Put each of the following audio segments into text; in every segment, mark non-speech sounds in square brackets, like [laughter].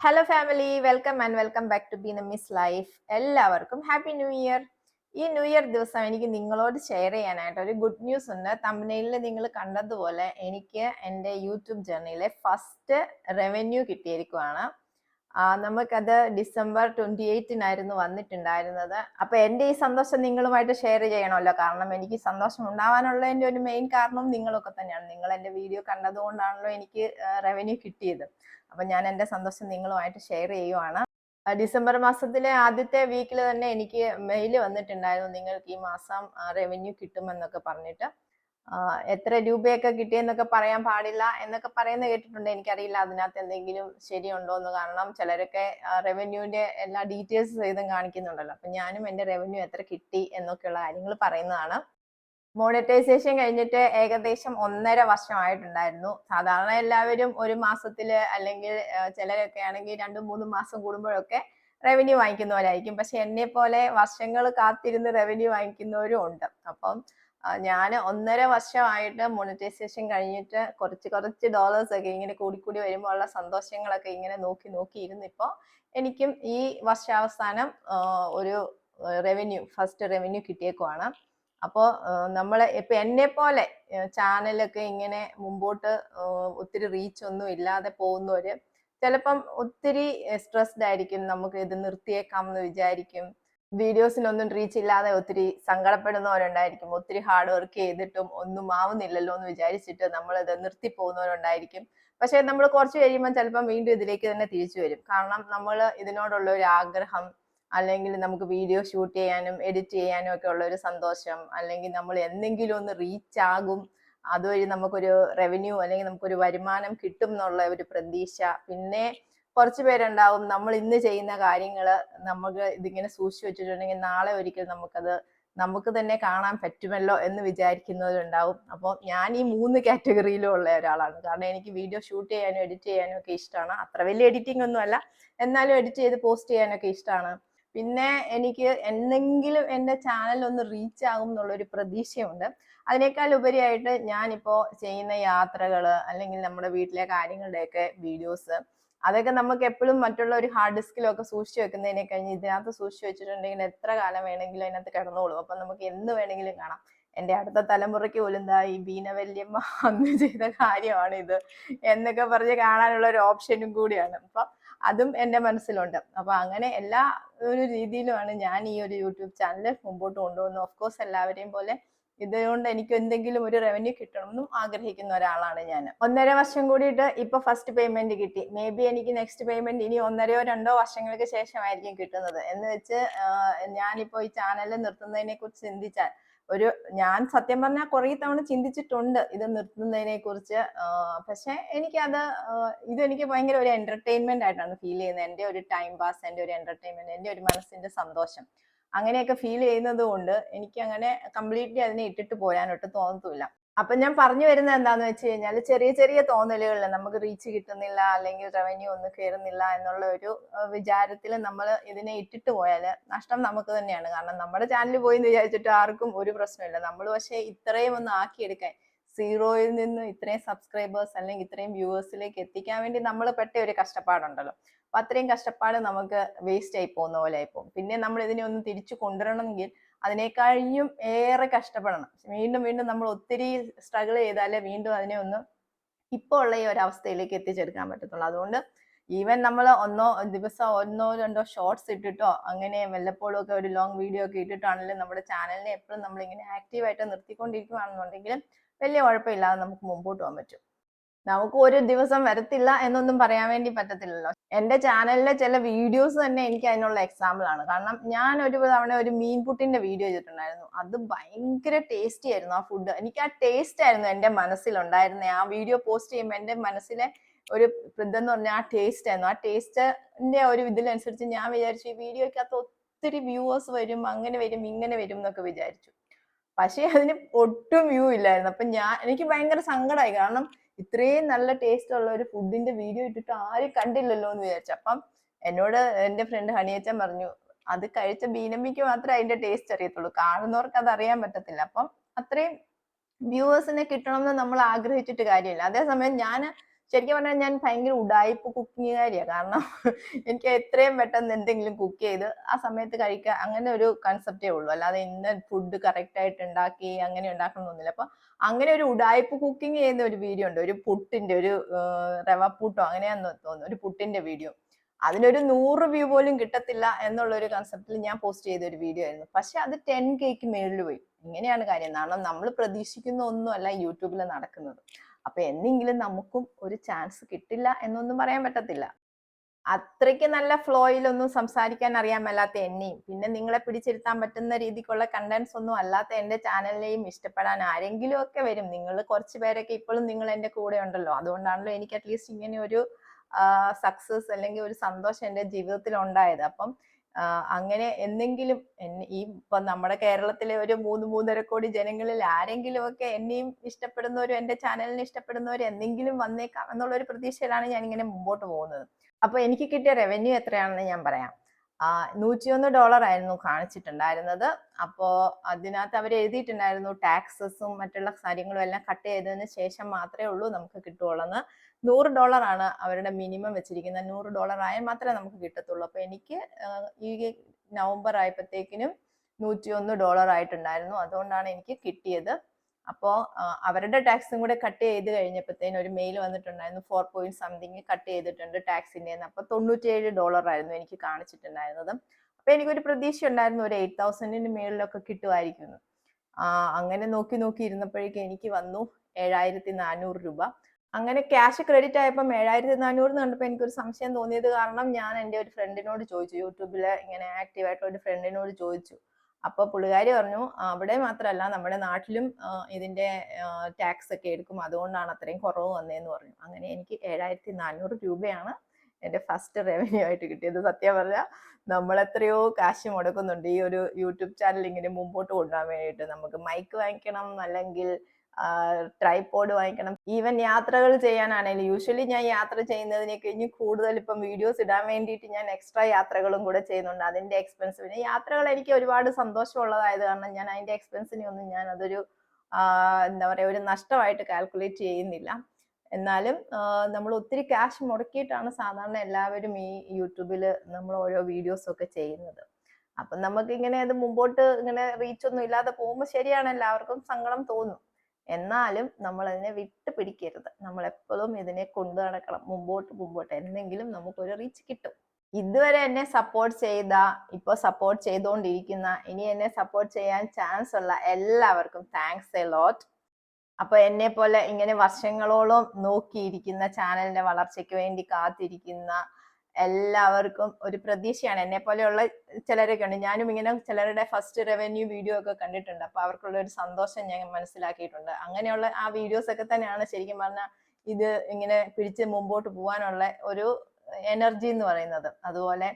Hello family welcome and welcome back to B miss life എല്ലാവർക്കും happy new year ഈ new year ദിവസം എനിക്ക് നിങ്ങളോട് ഷെയർ ചെയ്യാനായിട്ട് ഒരു ഗുഡ് ന്യൂസ് ഉണ്ട്. തമ്പനയിൽ നിങ്ങൾ കണ്ടതുപോലെ എനിക്ക് എന്റെ യൂട്യൂബ് ജേർണിയിലെ ഫസ്റ്റ് റവന്യൂ കിട്ടിയിരിക്കുവാണ്. നമുക്കത് ഡിസംബർ ട്വന്റി എയ്റ്റിനായിരുന്നു വന്നിട്ടുണ്ടായിരുന്നത്. അപ്പൊ എന്റെ ഈ സന്തോഷം നിങ്ങളുമായിട്ട് ഷെയർ ചെയ്യണമല്ലോ. കാരണം എനിക്ക് സന്തോഷം ഉണ്ടാവാനുള്ളതിന്റെ ഒരു മെയിൻ കാരണം നിങ്ങളൊക്കെ തന്നെയാണ്. നിങ്ങൾ എന്റെ വീഡിയോ കണ്ടതുകൊണ്ടാണല്ലോ എനിക്ക് റവന്യൂ കിട്ടിയത്. അപ്പൊ ഞാൻ എന്റെ സന്തോഷം നിങ്ങളുമായിട്ട് ഷെയർ ചെയ്യുവാണ്. ഡിസംബർ മാസത്തിലെ ആദ്യത്തെ വീക്കിൽ തന്നെ എനിക്ക് മെയിൽ വന്നിട്ടുണ്ടായിരുന്നു. നിങ്ങൾക്ക് ഈ മാസം റവന്യൂ കിട്ടുമെന്നൊക്കെ പറഞ്ഞിട്ട്. എത്ര രൂപയൊക്കെ കിട്ടിയെന്നൊക്കെ പറയാൻ പാടില്ല എന്നൊക്കെ പറയുന്ന കേട്ടിട്ടുണ്ട്. എനിക്കറിയില്ല അതിനകത്ത് എന്തെങ്കിലും ശരിയുണ്ടോ എന്ന്. കാരണം ചിലരൊക്കെ റവന്യൂവിന്റെ എല്ലാ ഡീറ്റെയിൽസ് സഹിതം കാണിക്കുന്നുണ്ടല്ലോ. അപ്പൊ ഞാനും എന്റെ റവന്യൂ എത്ര കിട്ടി എന്നൊക്കെയുള്ള കാര്യങ്ങൾ പറയുന്നതാണ്. മോണിറ്റൈസേഷൻ കഴിഞ്ഞിട്ട് ഏകദേശം ഒന്നര വർഷമായിട്ടുണ്ടായിരുന്നു. സാധാരണ എല്ലാവരും ഒരു മാസത്തിൽ അല്ലെങ്കിൽ ചിലരൊക്കെ ആണെങ്കിൽ രണ്ടും മൂന്നും മാസം കൂടുമ്പോഴൊക്കെ റവന്യൂ വാങ്ങിക്കുന്നവരായിരിക്കും. പക്ഷെ എന്നെ പോലെ വർഷങ്ങൾ കാത്തിരുന്ന് റവന്യൂ വാങ്ങിക്കുന്നവരും ഉണ്ട്. അപ്പം ഞാൻ ഒന്നര വർഷമായിട്ട് മോണിറ്റൈസേഷൻ കഴിഞ്ഞിട്ട് കുറച്ച് കുറച്ച് ഡോളേഴ്സ് ഒക്കെ ഇങ്ങനെ കൂടിക്കൂടി വരുമ്പോൾ ഉള്ള സന്തോഷങ്ങളൊക്കെ ഇങ്ങനെ നോക്കി നോക്കി ഇരുന്നിപ്പോൾ എനിക്കും ഈ വർഷാവസാനം ഒരു റവന്യൂ ഫസ്റ്റ് റവന്യൂ കിട്ടിയേക്കുവാണ്. അപ്പോൾ നമ്മൾ ഇപ്പൊ എന്നെ പോലെ ചാനലൊക്കെ ഇങ്ങനെ മുമ്പോട്ട് ഒത്തിരി റീച്ച് ഒന്നും ഇല്ലാതെ പോകുന്നവര് ചിലപ്പം ഒത്തിരി സ്ട്രെസ്ഡ് ആയിരിക്കും. നമുക്ക് ഇത് നിർത്തിയേക്കാം എന്ന് വിചാരിക്കും. വീഡിയോസിനൊന്നും റീച്ച് ഇല്ലാതെ ഒത്തിരി സങ്കടപ്പെടുന്നവരുണ്ടായിരിക്കും. ഒത്തിരി ഹാർഡ് വർക്ക് ചെയ്തിട്ടും ഒന്നും ആവുന്നില്ലല്ലോ എന്ന് വിചാരിച്ചിട്ട് നമ്മൾ ഇത് നിർത്തി പോകുന്നവരുണ്ടായിരിക്കും. പക്ഷെ നമ്മൾ കുറച്ച് കഴിയുമ്പോൾ ചിലപ്പം വീണ്ടും ഇതിലേക്ക് തന്നെ തിരിച്ചു വരും. കാരണം നമ്മൾ ഇതിനോടുള്ള ഒരു ആഗ്രഹം അല്ലെങ്കിൽ നമുക്ക് വീഡിയോ ഷൂട്ട് ചെയ്യാനും എഡിറ്റ് ചെയ്യാനും ഒക്കെ ഉള്ള ഒരു സന്തോഷം അല്ലെങ്കിൽ നമ്മൾ എന്തെങ്കിലും ഒന്ന് റീച്ച് ആകും അതുവഴി നമുക്കൊരു റവന്യൂ അല്ലെങ്കിൽ നമുക്കൊരു വരുമാനം കിട്ടും എന്നുള്ള ഒരു പ്രതീക്ഷ. പിന്നെ കുറച്ച് പേരുണ്ടാവും നമ്മൾ ഇന്ന് ചെയ്യുന്ന കാര്യങ്ങൾ നമുക്ക് ഇതിങ്ങനെ സൂക്ഷിച്ചു വെച്ചിട്ടുണ്ടെങ്കിൽ നാളെ ഒരിക്കൽ നമുക്കത് നമുക്ക് തന്നെ കാണാൻ പറ്റുമല്ലോ എന്ന് വിചാരിക്കുന്നവരുണ്ടാവും. അപ്പോൾ ഞാൻ ഈ മൂന്ന് കാറ്റഗറിയിലും ഉള്ള ഒരാളാണ്. കാരണം എനിക്ക് വീഡിയോ ഷൂട്ട് ചെയ്യാനും എഡിറ്റ് ചെയ്യാനും ഒക്കെ ഇഷ്ടമാണ്. അത്ര വലിയ എഡിറ്റിംഗ് ഒന്നും അല്ല. എന്നാലും എഡിറ്റ് ചെയ്ത് പോസ്റ്റ് ചെയ്യാനൊക്കെ ഇഷ്ടമാണ്. പിന്നെ എനിക്ക് എന്തെങ്കിലും എന്റെ ചാനൽ ഒന്ന് റീച്ച് ആകും എന്നുള്ളൊരു പ്രതീക്ഷയുണ്ട്. അതിനേക്കാൾ ഉപരിയായിട്ട് ഞാനിപ്പോൾ ചെയ്യുന്ന യാത്രകൾ അല്ലെങ്കിൽ നമ്മുടെ വീട്ടിലെ കാര്യങ്ങളുടെയൊക്കെ വീഡിയോസ് അതൊക്കെ നമുക്ക് എപ്പോഴും മറ്റുള്ള ഒരു ഹാർഡ് ഡിസ്കിലൊക്കെ സൂക്ഷിച്ചു വെക്കുന്നതിനെ കഴിഞ്ഞ് ഇതിനകത്ത് സൂക്ഷിച്ചു വെച്ചിട്ടുണ്ടെങ്കിൽ എത്ര കാലം വേണമെങ്കിലും അതിനകത്ത് കിടന്നോളും. അപ്പൊ നമുക്ക് എന്ന് വേണമെങ്കിലും കാണാം. എന്റെ അടുത്ത തലമുറയ്ക്ക് പോലും എന്താ ഈ ബീനവല്യമ്മ [laughs] അന്ന് ചെയ്ത കാര്യമാണ് ഇത് എന്നൊക്കെ പറഞ്ഞ് കാണാനുള്ള ഒരു ഓപ്ഷനും കൂടിയാണ്. അപ്പൊ അതും എന്റെ മനസ്സിലുണ്ട്. അപ്പൊ അങ്ങനെ എല്ലാ ഒരു രീതിയിലുമാണ് ഞാൻ ഈ ഒരു യൂട്യൂബ് ചാനൽ മുമ്പോട്ട് കൊണ്ടുപോകുന്നത്. ഓഫ് കോഴ്സ് എല്ലാവരെയും പോലെ ഇതുകൊണ്ട് എനിക്ക് എന്തെങ്കിലും ഒരു റവന്യൂ കിട്ടണമെന്നും ആഗ്രഹിക്കുന്ന ഒരാളാണ് ഞാൻ. ഒന്നര വർഷം കൂടിയിട്ട് ഇപ്പൊ ഫസ്റ്റ് പേയ്മെന്റ് കിട്ടി. മേ ബി എനിക്ക് നെക്സ്റ്റ് പേയ്മെന്റ് ഇനി ഒന്നരയോ രണ്ടോ വർഷങ്ങൾക്ക് ശേഷമായിരിക്കും കിട്ടുന്നത്. എന്ന് വെച്ച് ഞാനിപ്പോ ഈ ചാനൽ നിർത്തുന്നതിനെ കുറിച്ച് ചിന്തിച്ചാൽ ഒരു ഞാൻ സത്യം പറഞ്ഞാൽ കുറേ തവണ ചിന്തിച്ചിട്ടുണ്ട് ഇത് നിർത്തുന്നതിനെ കുറിച്ച്. പക്ഷെ എനിക്കത് ഇതെനിക്ക് ഭയങ്കര ഒരു എന്റർടൈൻമെന്റ് ആയിട്ടാണ് ഫീൽ ചെയ്യുന്നത്. എന്റെ ഒരു ടൈം പാസ് എന്റെ ഒരു എന്റർടൈൻമെന്റ് എന്റെ ഒരു മനസ്സിന്റെ സന്തോഷം. അങ്ങനെയൊക്കെ ഫീൽ ചെയ്യുന്നത് കൊണ്ട് എനിക്ക് അങ്ങനെ കംപ്ലീറ്റ്ലി അതിനെ ഇട്ടിട്ട് പോരാനൊട്ട് തോന്നത്തില്ല അപ്പൊ ഞാൻ പറഞ്ഞു വരുന്നത് എന്താന്ന് വെച്ച് കഴിഞ്ഞാൽ ചെറിയ ചെറിയ തോന്നലുകളിൽ നമുക്ക് റീച്ച് കിട്ടുന്നില്ല അല്ലെങ്കിൽ റവന്യൂ ഒന്നും കയറുന്നില്ല എന്നുള്ള ഒരു വിചാരത്തിൽ നമ്മൾ ഇതിനെ ഇട്ടിട്ട് പോയാൽ നഷ്ടം നമുക്ക് തന്നെയാണ്. കാരണം നമ്മുടെ ചാനലിൽ പോയി എന്ന് വിചാരിച്ചിട്ട് ആർക്കും ഒരു പ്രശ്നമില്ല. നമ്മൾ പക്ഷേ ഇത്രയും ഒന്ന് ആക്കിയെടുക്കാൻ സീറോയിൽ നിന്ന് ഇത്രയും സബ്സ്ക്രൈബേഴ്സ് അല്ലെങ്കിൽ ഇത്രയും വ്യൂവേഴ്സിലേക്ക് എത്തിക്കാൻ വേണ്ടി നമ്മൾ പെട്ട ഒരു കഷ്ടപ്പാടുണ്ടല്ലോ. അപ്പൊ അത്രയും കഷ്ടപ്പാട് നമുക്ക് വേസ്റ്റ് ആയി പോകുന്ന പോലെ ആയി പോകും. പിന്നെ നമ്മൾ ഇതിനെ ഒന്ന് തിരിച്ചു കൊണ്ടുവരണമെങ്കിൽ അതിനേക്കഴിഞ്ഞും ഏറെ കഷ്ടപ്പെടണം. വീണ്ടും വീണ്ടും നമ്മൾ ഒത്തിരി സ്ട്രഗിൾ ചെയ്താലേ വീണ്ടും അതിനെ ഒന്ന് ഇപ്പോൾ ഉള്ള ഈ ഒരു അവസ്ഥയിലേക്ക് എത്തിച്ചെടുക്കാൻ പറ്റത്തുള്ളൂ. അതുകൊണ്ട് ഈവൻ നമ്മൾ ഒന്നോ ദിവസം ഒന്നോ രണ്ടോ ഷോർട്സ് ഇട്ടിട്ടോ അങ്ങനെ വല്ലപ്പോഴും ഒക്കെ ഒരു ലോങ് വീഡിയോ ഒക്കെ ഇട്ടിട്ടാണെങ്കിലും നമ്മുടെ ചാനലിനെ എപ്പോഴും നമ്മൾ ഇങ്ങനെ ആക്റ്റീവായിട്ട് നിർത്തിക്കൊണ്ടിരിക്കുകയാണെന്നുണ്ടെങ്കിലും വലിയ കുഴപ്പമില്ലാതെ നമുക്ക് മുമ്പോട്ട് പോകാൻ പറ്റും. നമുക്ക് ഒരു ദിവസം വരത്തില്ല എന്നൊന്നും പറയാൻ വേണ്ടി പറ്റത്തില്ലല്ലോ. എന്റെ ചാനലിലെ ചില വീഡിയോസ് തന്നെ എനിക്ക് അതിനുള്ള എക്സാമ്പിൾ ആണ്. കാരണം ഞാൻ ഒരു തവണ ഒരു മീൻപുട്ടിന്റെ വീഡിയോ ചെയ്തിട്ടുണ്ടായിരുന്നു. അത് ഭയങ്കര ടേസ്റ്റി ആയിരുന്നു ആ ഫുഡ് എനിക്ക് ആ ടേസ്റ്റ് ആയിരുന്നു എന്റെ മനസ്സിലുണ്ടായിരുന്നത് ആ വീഡിയോ പോസ്റ്റ് ചെയ്യുമ്പോൾ എന്റെ മനസ്സിലെ ഒരു ഇതെന്ന് പറഞ്ഞാൽ ആ ടേസ്റ്റ് ആയിരുന്നു. ആ ടേസ്റ്റിന്റെ ഒരു ഇതിലനുസരിച്ച് ഞാൻ വിചാരിച്ചു ഈ വീഡിയോക്കകത്ത് ഒത്തിരി വ്യൂവേഴ്സ് വരും അങ്ങനെ വരും ഇങ്ങനെ വരും എന്നൊക്കെ വിചാരിച്ചു. പക്ഷേ അതിന് ഒട്ടും വ്യൂ ഇല്ലായിരുന്നു. അപ്പൊ ഞാൻ എനിക്ക് ഭയങ്കര സങ്കടമായി കാരണം ഇത്രയും നല്ല ടേസ്റ്റ് ഉള്ള ഒരു ഫുഡിന്റെ വീഡിയോ ഇട്ടിട്ട് ആരും കണ്ടില്ലല്ലോ എന്ന് വിചാരിച്ചു. അപ്പം എന്നോട് എന്റെ ഫ്രണ്ട് ഹണിയച്ചൻ പറഞ്ഞു അത് കഴിച്ച ബീനമ്മിക്ക് മാത്രമേ അതിന്റെ ടേസ്റ്റ് അറിയത്തുള്ളൂ. കാണുന്നവർക്ക് അത് അറിയാൻ പറ്റത്തില്ല. അപ്പം അത്രയും വ്യൂവേഴ്സിനെ കിട്ടണമെന്ന് നമ്മൾ ആഗ്രഹിച്ചിട്ട് കാര്യമില്ല. അതേസമയം ഞാൻ ശരിക്കും പറഞ്ഞാൽ ഞാൻ ഭയങ്കര ഉടായ്പ കുക്കിങ്ങുകാരിയാണ് കാരണം എനിക്ക് എത്രയും പെട്ടെന്ന് എന്തെങ്കിലും കുക്ക് ചെയ്ത് ആ സമയത്ത് കഴിക്കുക അങ്ങനെ ഒരു കൺസെപ്റ്റേ ഉള്ളൂ. അല്ലാതെ ഇന്ന ഫുഡ് കറക്റ്റ് ആയിട്ട് ഉണ്ടാക്കി അങ്ങനെ ഉണ്ടാക്കണമെന്നൊന്നുമില്ല അപ്പൊ അങ്ങനെ ഒരു ഉടായ്പ കുക്കിംഗ് ചെയ്യുന്ന ഒരു വീഡിയോ ഉണ്ട്. ഒരു പുട്ടിന്റെ ഒരു റവ പുട്ടോ അങ്ങനെയാന്ന് തോന്നുന്നു. ഒരു പുട്ടിന്റെ വീഡിയോ അതിനൊരു നൂറ് വ്യൂ പോലും കിട്ടത്തില്ല എന്നുള്ള ഒരു കൺസെപ്റ്റിൽ ഞാൻ പോസ്റ്റ് ചെയ്ത ഒരു വീഡിയോ ആയിരുന്നു. പക്ഷെ അത് ടെൻ കേക്ക് മേളിൽ പോയി. ഇങ്ങനെയാണ് കാര്യം. കാരണം നമ്മൾ പ്രതീക്ഷിക്കുന്ന ഒന്നുമല്ല യൂട്യൂബിൽ നടക്കുന്നത്. അപ്പൊ എന്നെങ്കിലും നമുക്കും ഒരു ചാൻസ് കിട്ടില്ല എന്നൊന്നും പറയാൻ പറ്റത്തില്ല. അത്രയ്ക്ക് നല്ല ഫ്ലോയിലൊന്നും സംസാരിക്കാൻ അറിയാൻ മേലാത്ത എന്നെയും പിന്നെ നിങ്ങളെ പിടിച്ചിരുത്താൻ പറ്റുന്ന രീതിക്കുള്ള കണ്ടന്റ്സ് ഒന്നും അല്ലാത്ത എന്റെ ചാനലിനെയും ഇഷ്ടപ്പെടാൻ ആരെങ്കിലും ഒക്കെ വരും. നിങ്ങൾ കുറച്ച് പേരൊക്കെ ഇപ്പോഴും നിങ്ങൾ എന്റെ കൂടെ ഉണ്ടല്ലോ. അതുകൊണ്ടാണല്ലോ എനിക്ക് അറ്റ്ലീസ്റ്റ് ഇങ്ങനെ ഒരു സക്സസ് അല്ലെങ്കിൽ ഒരു സന്തോഷം എന്റെ ജീവിതത്തിൽ ഉണ്ടായത്. അപ്പം അങ്ങനെ എന്തെങ്കിലും ഈ ഇപ്പൊ നമ്മുടെ കേരളത്തിലെ ഒരു മൂന്ന് മൂന്നര കോടി ജനങ്ങളിൽ ആരെങ്കിലും ഒക്കെ എന്നെയും ഇഷ്ടപ്പെടുന്നവരും എന്റെ ചാനലിനെ ഇഷ്ടപ്പെടുന്നവരും എന്തെങ്കിലും വന്നേക്കാം എന്നുള്ള ഒരു പ്രതീക്ഷയിലാണ് ഞാൻ ഇങ്ങനെ മുമ്പോട്ട് പോകുന്നത്. അപ്പൊ എനിക്ക് കിട്ടിയ റവന്യൂ എത്രയാണെന്ന് ഞാൻ പറയാം. നൂറ്റിയൊന്ന് ഡോളർ ആയിരുന്നു കാണിച്ചിട്ടുണ്ടായിരുന്നത്. അപ്പോ അതിനകത്ത് അവർ എഴുതിയിട്ടുണ്ടായിരുന്നു ടാക്സസും മറ്റുള്ള കാര്യങ്ങളും എല്ലാം കട്ട് ചെയ്തതിന് ശേഷം മാത്രമേ ഉള്ളൂ നമുക്ക് കിട്ടുകയുള്ളൂ നൂറ് ഡോളർ ആണ് അവരുടെ മിനിമം വെച്ചിരിക്കുന്നത്. നൂറ് ഡോളർ ആയാൽ മാത്രമേ നമുക്ക് കിട്ടത്തുള്ളൂ. അപ്പൊ എനിക്ക് ഈ നവംബർ ആയപ്പോഴത്തേക്കിനും നൂറ്റിയൊന്ന് ഡോളർ ആയിട്ടുണ്ടായിരുന്നു അതുകൊണ്ടാണ് എനിക്ക് കിട്ടിയത്. അപ്പോൾ അവരുടെ ടാക്സും കൂടെ കട്ട് ചെയ്ത് കഴിഞ്ഞപ്പോഴത്തേന് ഒരു മെയിൽ വന്നിട്ടുണ്ടായിരുന്നു ഫോർ പോയിന്റ് സംതിങ് കട്ട് ചെയ്തിട്ടുണ്ട് ടാക്സിന്റെ അപ്പോൾ തൊണ്ണൂറ്റിയേഴ് ഡോളർ ആയിരുന്നു എനിക്ക് കാണിച്ചിട്ടുണ്ടായിരുന്നത്. അപ്പോൾ എനിക്കൊരു പ്രതീക്ഷ ഉണ്ടായിരുന്നു ഒരു എയ്റ്റ് തൗസൻഡിന് മേളിലൊക്കെ കിട്ടുമായിരിക്കുന്നു അങ്ങനെ നോക്കി നോക്കി ഇരുന്നപ്പോഴേക്കും എനിക്ക് വന്നു ഏഴായിരത്തി നാനൂറ് രൂപ. അങ്ങനെ ക്യാഷ് ക്രെഡിറ്റ് ആയപ്പോൾ ഏഴായിരത്തി നാനൂറ് കണ്ടപ്പോൾ എനിക്കൊരു സംശയം തോന്നിയത് കാരണം ഞാൻ എന്റെ ഒരു ഫ്രണ്ടിനോട് ചോദിച്ചു യൂട്യൂബിൽ ഇങ്ങനെ ആക്റ്റീവായിട്ടുള്ള ഒരു ഫ്രണ്ടിനോട് ചോദിച്ചു. അപ്പോൾ പുള്ളിക്കാരി പറഞ്ഞു അവിടെ മാത്രമല്ല നമ്മുടെ നാട്ടിലും ഇതിന്റെ ടാക്സ് ഒക്കെ എടുക്കും. അതുകൊണ്ടാണ് അത്രയും കുറവ് വന്നതെന്ന് പറഞ്ഞു. അങ്ങനെ എനിക്ക് ഏഴായിരത്തി നാനൂറ് രൂപയാണ് എന്റെ ഫസ്റ്റ് റവന്യൂ ആയിട്ട് കിട്ടിയത്. സത്യം പറഞ്ഞാൽ നമ്മൾ എത്രയോ കാശ് മുടക്കുന്നുണ്ട്. ഈ ഒരു യൂട്യൂബ് ചാനൽ ഇങ്ങനെ മുമ്പോട്ട് കൊണ്ടുപോകാൻ വേണ്ടിയിട്ട്. നമുക്ക് മൈക്ക് വാങ്ങിക്കണം അല്ലെങ്കിൽ ട്രൈപോഡ് വാങ്ങിക്കണം. ഈവൻ യാത്രകൾ ചെയ്യാനാണെങ്കിലും യൂഷ്വലി ഞാൻ യാത്ര ചെയ്യുന്നതിനെ കഴിഞ്ഞ് കൂടുതൽ ഇപ്പം വീഡിയോസ് ഇടാൻ വേണ്ടിയിട്ട് ഞാൻ എക്സ്ട്രാ യാത്രകളും കൂടെ ചെയ്യുന്നുണ്ട്. അതിന്റെ എക്സ്പെൻസ് പിന്നെ യാത്രകൾ എനിക്ക് ഒരുപാട് സന്തോഷമുള്ളതായത് കാരണം ഞാൻ അതിന്റെ എക്സ്പെൻസിനെ ഒന്നും ഞാൻ അതൊരു എന്താ പറയുക ഒരു നഷ്ടമായിട്ട് കാൽക്കുലേറ്റ് ചെയ്യുന്നില്ല. എന്നാലും നമ്മൾ ഒത്തിരി ക്യാഷ് മുടക്കിയിട്ടാണ് സാധാരണ എല്ലാവരും ഈ യൂട്യൂബിൽ നമ്മൾ ഓരോ വീഡിയോസ് ഒക്കെ ചെയ്യുന്നത്. അപ്പം നമുക്ക് ഇങ്ങനെ അത് മുമ്പോട്ട് ഇങ്ങനെ റീച്ച് ഒന്നും ഇല്ലാതെ പോകുമ്പോൾ ശരിയാണ് എല്ലാവർക്കും സങ്കടം തോന്നും. എന്നാലും നമ്മൾ അതിനെ വിട്ട് പിടിക്കരുത്. നമ്മൾ എപ്പോഴും ഇതിനെ കൊണ്ടു നടക്കണം. മുമ്പോട്ട് മുമ്പോട്ട്. എന്തെങ്കിലും നമുക്കൊരു റീച്ച് കിട്ടും. ഇതുവരെ എന്നെ സപ്പോർട്ട് ചെയ്ത ഇപ്പോൾ സപ്പോർട്ട് ചെയ്തുകൊണ്ടിരിക്കുന്ന ഇനി എന്നെ സപ്പോർട്ട് ചെയ്യാൻ ചാൻസ് ഉള്ള എല്ലാവർക്കും താങ്ക്സ് എ ലോട്ട് അപ്പൊ എന്നെ പോലെ ഇങ്ങനെ വർഷങ്ങളോളം നോക്കിയിരിക്കുന്ന ചാനലിന്റെ വളർച്ചയ്ക്ക് വേണ്ടി കാത്തിരിക്കുന്ന എല്ലാവർക്കും ഒരു പ്രതീക്ഷയാണ്. എന്നെ പോലെയുള്ള ചിലരൊക്കെ ഉണ്ട്. ഞാനും ഇങ്ങനെ ചിലരുടെ ഫസ്റ്റ് റവന്യൂ വീഡിയോ ഒക്കെ കണ്ടിട്ടുണ്ട്. അപ്പൊ അവർക്കുള്ള ഒരു സന്തോഷം ഞാൻ മനസ്സിലാക്കിയിട്ടുണ്ട്. അങ്ങനെയുള്ള ആ വീഡിയോസ് ഒക്കെ തന്നെയാണ് ശരിക്കും പറഞ്ഞാൽ ഇത് ഇങ്ങനെ പിടിച്ച് മുമ്പോട്ട് പോകാനുള്ള ഒരു എനർജി എന്ന് പറയുന്നത്. അതുപോലെ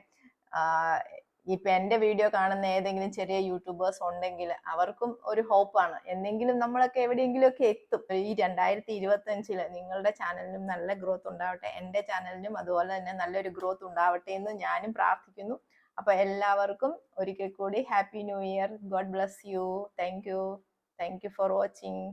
ഇപ്പൊ എന്റെ വീഡിയോ കാണുന്ന ഏതെങ്കിലും ചെറിയ യൂട്യൂബേഴ്സ് ഉണ്ടെങ്കിൽ അവർക്കും ഒരു ഹോപ്പാണ്. എന്തെങ്കിലും നമ്മളൊക്കെ എവിടെയെങ്കിലും ഒക്കെ എത്തും ഈ രണ്ടായിരത്തി ഇരുപത്തി അഞ്ചിൽ നിങ്ങളുടെ ചാനലിനും നല്ല ഗ്രോത്ത് ഉണ്ടാവട്ടെ എന്റെ ചാനലിനും അതുപോലെ തന്നെ നല്ലൊരു ഗ്രോത്ത് ഉണ്ടാവട്ടെ എന്ന് ഞാനും പ്രാർത്ഥിക്കുന്നു. അപ്പൊ എല്ലാവർക്കും ഒരിക്കൽ കൂടി happy new year God bless you thank you thank you for watching